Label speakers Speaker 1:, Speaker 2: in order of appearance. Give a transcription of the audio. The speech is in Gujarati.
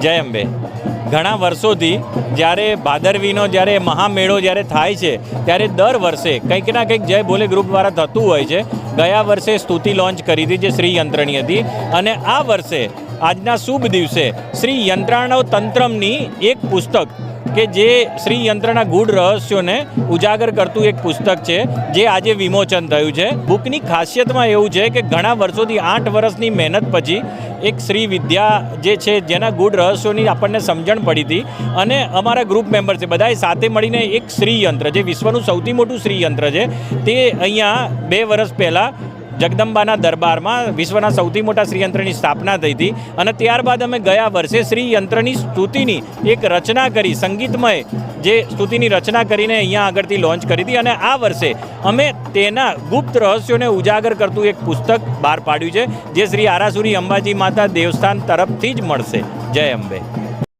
Speaker 1: જય અંબે. ઘણા વર્ષોથી જ્યારે ભાદરવીનો જ્યારે મહામેળો જ્યારે થાય છે, ત્યારે દર વર્ષે કંઈક ના કંઈક જય ભોલે ગ્રુપ દ્વારા થતું હોય છે. ગયા વર્ષે સ્તુતિ લોન્ચ કરી હતી જે શ્રી યંત્રણી હતી અને આ વર્ષે આજના શુભ દિવસે શ્રી યંત્રાણવ તંત્રમની એક પુસ્તક કે જે શ્રી યંત્રના ગૂઢ રહસ્યોને ઉજાગર કરતું એક પુસ્તક છે, જે આજે વિમોચન થયું છે. બુકની ખાસિયતમાં એવું છે કે ઘણા વર્ષોથી આઠ વર્ષની મહેનત પછી એક શ્રી વિદ્યા જે છે, જેના ગૂઢ રહસ્યોની આપણને સમજણ પડી હતી અને અમારા ગ્રુપ મેમ્બર છે, બધાએ સાથે મળીને એક શ્રી યંત્ર જે વિશ્વનું સૌથી મોટું શ્રી યંત્ર છે, તે અહીંયા બે વર્ષ પહેલાં જગદંબાના દરબારમાં વિશ્વના સૌથી મોટા શ્રીયંત્રની સ્થાપના થઈ હતી અને ત્યારબાદ અમે ગયા વર્ષે શ્રીયંત્રની સ્તુતિની એક રચના કરી, સંગીતમય જે સ્તુતિની રચના કરીને અહીંયા આગળથી લોન્ચ કરી હતી અને આ વર્ષે અમે તેના ગુપ્ત રહસ્યોને ઉજાગર કરતું એક પુસ્તક બહાર પાડ્યું છે, જે શ્રી આરાસુરી અંબાજી માતા દેવસ્થાન તરફથી જ મળશે. જય અંબે.